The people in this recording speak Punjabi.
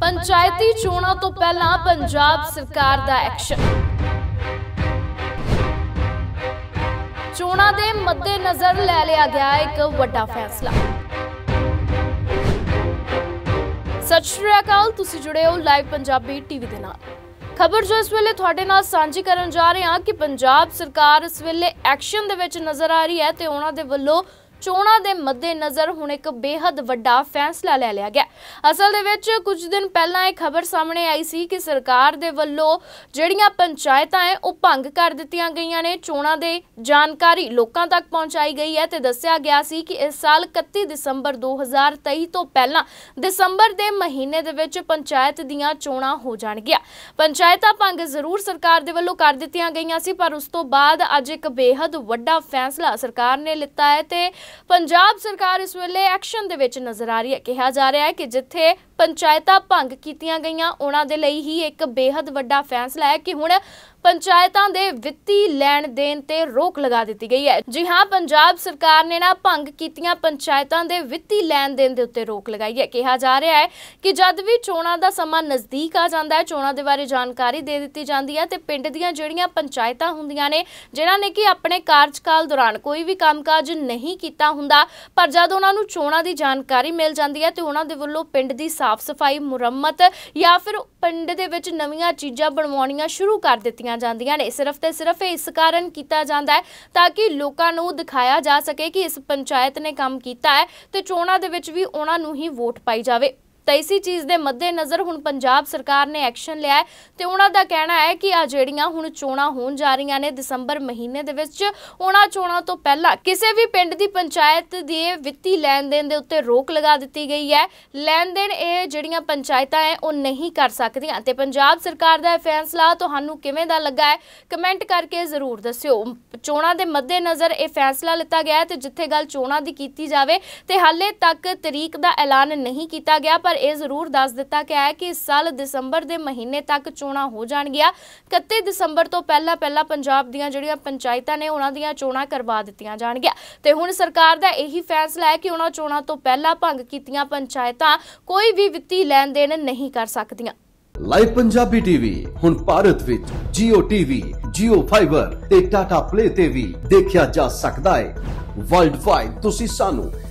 ਪੰਚਾਇਤੀ ਚੋਣਾਂ ਤੋਂ ਪਹਿਲਾਂ ਪੰਜਾਬ ਸਰਕਾਰ ਦਾ ਐਕਸ਼ਨ। ਚੋਣਾਂ ਦੇ ਮੱਦੇਨਜ਼ਰ ਲੈ ਲਿਆ ਗਿਆ ਇੱਕ ਵੱਡਾ ਫੈਸਲਾ। ਸਤਿ ਸ਼੍ਰੀ ਅਕਾਲ, ਤੁਸੀਂ ਜੁੜੇ ਹੋ ਲਾਈਵ ਪੰਜਾਬੀ ਟੀਵੀ ਦੇ ਨਾਲ। ਖਬਰ ਜੋ ਇਸ ਵੇਲੇ ਤੁਹਾਡੇ ਨਾਲ ਸਾਂਝੀ ਕਰਨ ਜਾ ਰਹੇ ਹਾਂ ਕਿ ਪੰਜਾਬ ਸਰਕਾਰ ਇਸ ਵੇਲੇ ਐਕਸ਼ਨ ਦੇ ਵਿੱਚ ਨਜ਼ਰ ਆ ਰਹੀ ਹੈ ਤੇ ਉਹਨਾਂ ਦੇ ਵੱਲੋਂ ਚੋਣਾਂ ਦੇ ਮੱਦੇਨਜ਼ਰ ਹੁਣ ਇੱਕ ਬੇਹੱਦ ਵੱਡਾ ਫੈਸਲਾ ਲੈ ਲਿਆ ਗਿਆ। ਅਸਲ ਦੇ ਵਿੱਚ ਕੁਝ ਦਿਨ ਪਹਿਲਾਂ ਇਹ ਖਬਰ ਸਾਹਮਣੇ ਆਈ ਸੀ ਕਿ ਸਰਕਾਰ ਦੇ ਵੱਲੋਂ ਜਿਹੜੀਆਂ ਪੰਚਾਇਤਾਂ ਐ, ਉਹ ਭੰਗ ਕਰ ਦਿੱਤੀਆਂ ਗਈਆਂ ਨੇ। ਚੋਣਾਂ ਦੇ ਜਾਣਕਾਰੀ ਲੋਕਾਂ ਤੱਕ ਪਹੁੰਚਾਈ ਗਈ ਹੈ ਤੇ ਦੱਸਿਆ ਗਿਆ ਸੀ ਕਿ ਇਸ ਸਾਲ 31 ਦਸੰਬਰ 2023 ਤੋਂ ਪਹਿਲਾਂ ਦਸੰਬਰ ਦੇ ਮਹੀਨੇ ਦੇ ਵਿੱਚ ਪੰਚਾਇਤ ਦੀਆਂ ਚੋਣਾਂ ਹੋ ਜਾਣਗੀਆਂ। ਪੰਚਾਇਤਾਂ ਭੰਗ ਜ਼ਰੂਰ ਸਰਕਾਰ ਦੇ ਵੱਲੋਂ ਕਰ ਦਿੱਤੀਆਂ ਗਈਆਂ ਸੀ, ਪਰ ਉਸ ਤੋਂ ਬਾਅਦ ਅੱਜ ਇੱਕ ਬੇਹੱਦ ਵੱਡਾ ਫੈਸਲਾ ਸਰਕਾਰ ਨੇ ਲਿੱਤਾ ਹੈ ਤੇ ਪੰਜਾਬ ਸਰਕਾਰ ਇਸ ਵੇਲੇ ਐਕਸ਼ਨ ਦੇ ਵਿੱਚ ਨਜ਼ਰ ਆ ਰਹੀ ਹੈ। ਕਿਹਾ ਜਾ ਰਿਹਾ ਹੈ ਕਿ ਜਿੱਥੇ ਪੰਚਾਇਤਾਂ ਭੰਗ ਕੀਤੀਆਂ ਗਈਆਂ, ਉਹਨਾਂ ਦੇ ਲਈ ਹੀ ਇੱਕ ਬੇहद ਵੱਡਾ ਫੈਸਲਾ ਹੈ ਕਿ ਹੁਣ ਪੰਚਾਇਤਾਂ ਦੇ ਵਿੱਤੀ ਲੈਣ ਦੇਣ ਤੇ ਰੋਕ ਲਗਾ ਦਿੱਤੀ ਗਈ ਹੈ। ਜੀ ਹਾਂ, ਪੰਜਾਬ ਸਰਕਾਰ ਨੇ ਨਾ ਭੰਗ ਕੀਤੀਆਂ ਪੰਚਾਇਤਾਂ ਦੇ ਵਿੱਤੀ ਲੈਣ ਦੇਣ ਦੇ ਉੱਤੇ ਰੋਕ ਲਗਾਈ ਹੈ। ਕਿਹਾ ਜਾ ਰਿਹਾ ਹੈ ਕਿ ਜਦ ਵੀ ਚੋਣਾਂ ਦਾ ਸਮਾਂ ਨਜ਼ਦੀਕ ਆ ਜਾਂਦਾ ਹੈ, ਚੋਣਾਂ ਦੇ ਬਾਰੇ ਜਾਣਕਾਰੀ ਦੇ ਦਿੱਤੀ ਜਾਂਦੀ ਹੈ ਤੇ ਪਿੰਡ ਦੀਆਂ ਜਿਹੜੀਆਂ ਪੰਚਾਇਤਾਂ ਹੁੰਦੀਆਂ ਨੇ, ਜਿਨ੍ਹਾਂ ਨੇ ਕਿ ਆਪਣੇ ਕਾਰਜਕਾਲ ਦੌਰਾਨ ਕੋਈ ਵੀ ਕੰਮਕਾਜ ਨਹੀਂ ਕੀਤਾ ਹੁੰਦਾ, ਪਰ ਜਦ ਉਹਨਾਂ ਨੂੰ ਚੋਣਾਂ ਦੀ ਜਾਣਕਾਰੀ ਮਿਲ ਜਾਂਦੀ ਹੈ ਤੇ ਉਹਨਾਂ ਦੇ ਵੱਲੋਂ ਪਿੰਡ ਦੀ ਸਾਫ਼ ਸਫ਼ਾਈ ਮੁਰੰਮਤ ਜਾਂ ਫਿਰ ਪਿੰਡ ਦੇ ਵਿੱਚ ਨਵੀਆਂ ਚੀਜ਼ਾਂ ਬਣਵਾਉਣੀਆਂ ਸ਼ੁਰੂ ਕਰ ਦਿੱਤੀਆਂ ਜਾਂਦੀਆਂ ਨੇ। ਸਿਰਫ ਤੇ ਸਿਰਫ ਇਸ ਕਾਰਨ ਕੀਤਾ ਜਾਂਦਾ ਹੈ ਤਾਂ ਕਿ ਲੋਕਾਂ ਨੂੰ ਦਿਖਾਇਆ ਜਾ ਸਕੇ ਕਿ ਇਸ ਪੰਚਾਇਤ ਨੇ ਕੰਮ ਕੀਤਾ ਹੈ ਤੇ ਚੋਣਾਂ ਦੇ ਵਿੱਚ ਵੀ ਉਹਨਾਂ ਨੂੰ ਹੀ ਵੋਟ ਪਾਈ ਜਾਵੇ। ਤਾਂ ਇਸੀ ਚੀਜ਼ ਦੇ ਮੱਦੇਨਜ਼ਰ ਹੁਣ ਪੰਜਾਬ ਸਰਕਾਰ ਨੇ ਐਕਸ਼ਨ ਲਿਆ ਤੇ ਉਹਨਾਂ ਦਾ ਕਹਿਣਾ ਹੈ ਕਿ ਆ ਜਿਹੜੀਆਂ ਹੁਣ ਚੋਣਾਂ ਹੋਣ ਜਾ ਰਹੀਆਂ ਨੇ ਦਸੰਬਰ ਮਹੀਨੇ ਦੇ ਵਿੱਚ, ਉਹਨਾਂ ਚੋਣਾਂ ਤੋਂ ਪਹਿਲਾਂ ਕਿਸੇ ਵੀ ਪਿੰਡ ਦੀ ਪੰਚਾਇਤ ਦੇ ਵਿੱਤੀ ਲੈਣ ਦੇਣ ਦੇ ਉੱਤੇ ਰੋਕ ਲਗਾ ਦਿੱਤੀ ਗਈ ਹੈ। ਲੈਣ ਦੇਣ ਇਹ ਜਿਹੜੀਆਂ ਪੰਚਾਇਤਾਂ ਹੈ, ਉਹ ਨਹੀਂ ਕਰ ਸਕਦੀਆਂ ਤੇ ਪੰਜਾਬ ਸਰਕਾਰ ਦਾ ਇਹ ਫੈਸਲਾ ਤੁਹਾਨੂੰ ਕਿਵੇਂ ਦਾ ਲੱਗਾ ਹੈ, ਕਮੈਂਟ ਕਰਕੇ ਜ਼ਰੂਰ ਦੱਸਿਓ। ਚੋਣਾਂ ਦੇ ਮੱਦੇਨਜ਼ਰ ਇਹ ਫੈਸਲਾ ਲਿੱਤਾ ਗਿਆ ਤੇ ਜਿੱਥੇ ਗੱਲ ਚੋਣਾਂ ਦੀ ਕੀਤੀ ਜਾਵੇ ਤੇ ਹਾਲੇ ਤੱਕ ਤਰੀਕ ਦਾ ਐਲਾਨ ਨਹੀਂ ਕੀਤਾ ਗਿਆ, ਪਰ ਇਹ ਜ਼ਰੂਰ ਦੱਸ ਦਿੱਤਾ ਗਿਆ ਹੈ ਕਿ ਇਸ ਸਾਲ ਦਸੰਬਰ ਦੇ ਮਹੀਨੇ ਤੱਕ ਚੋਣਾਂ ਹੋ ਜਾਣਗੀਆਂ। 31 ਦਸੰਬਰ ਤੋਂ ਪਹਿਲਾਂ ਪਹਿਲਾਂ ਪੰਜਾਬ ਦੀਆਂ ਜਿਹੜੀਆਂ ਪੰਚਾਇਤਾਂ ਨੇ ਉਹਨਾਂ ਦੀਆਂ ਚੋਣਾਂ ਕਰਵਾ ਦਿੱਤੀਆਂ ਜਾਣਗੀਆਂ। ਤੇ ਹੁਣ ਸਰਕਾਰ ਦਾ ਇਹੀ ਫੈਸਲਾ ਹੈ ਕਿ ਉਹਨਾਂ ਚੋਣਾਂ ਤੋਂ ਪਹਿਲਾਂ ਭੰਗ ਕੀਤੀਆਂ ਪੰਚਾਇਤਾਂ ਕੋਈ ਵੀ ਵਿੱਤੀ ਲੈਣ ਦੇਣ ਨਹੀਂ ਕਰ ਸਕਦੀਆਂ। ਲਾਈਵ ਪੰਜਾਬੀ ਟੀਵੀ ਹੁਣ ਭਾਰਤ ਵਿੱਚ Jio TV, Jio Fiber ਤੇ Tata Play ਤੇ ਵੀ ਦੇਖਿਆ ਜਾ ਸਕਦਾ ਹੈ। ਵਰਲਡ ਵਾਈਡ ਤੁਸੀਂ ਸਾਨੂੰ